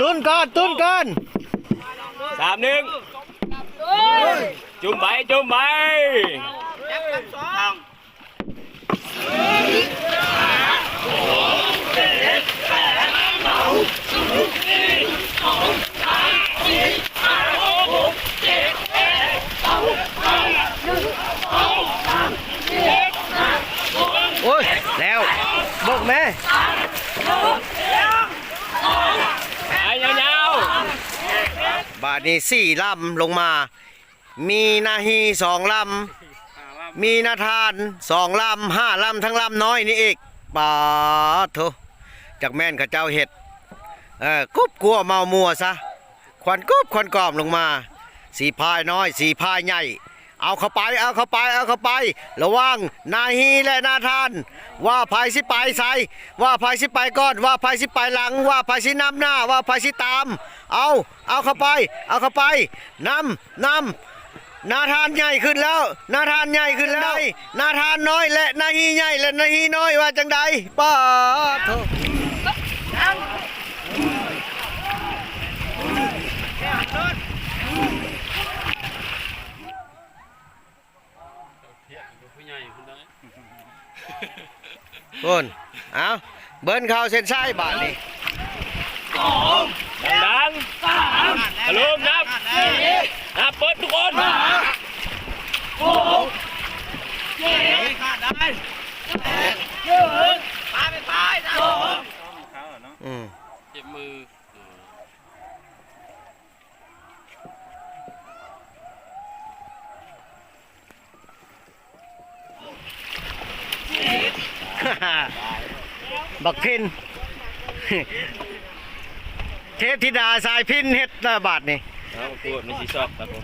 ตุนก่อนตุนก่อนสามหนึ่งจุ่มไปจุ่มไปโอ้ยแล้วบอกแม่ ไปยาว บาทนี้สี่ลำลงมา มีนาฮีสองลำมีนาทานสองลำห้าลำทั้งลำน้อยนี่อีกปาดโถจากแม่นเข้าเจ้าเห็ดเออกุบกลัวเมามัวซะควันกุบควันกรอบลงมา สีพายน้อย สีพายใหญ่ เอาเข้าไปเอาเข้าไปเอาเข้าไประวังนาฮีและนาทาน ว่าภายสิไปใส่ว่าภายสิไปก่อนว่าภายสิไปหลัง ว่าภายสินำหน้า ว่าภายสิตาม เอาเอาเข้าไป เอาเข้าไปนำนำนาทานใหญ่ขึ้นแล้ว นาทานใหญ่ขึ้นแล้วนาทานน้อยและนาฮีใหญ่และนาฮีน้อยว่าจังใดป้าดโถ คนเอาเบิ้นเข้าเส้นชัยบาทนี่ๆดังๆอารมณ์นับนับเปิดทุกคนอืมเจ็บมือ บักพิน เทพธิดาสายพินเฮ็ดละบาทนี่ เอาปวดไม่ชีชอบครับผม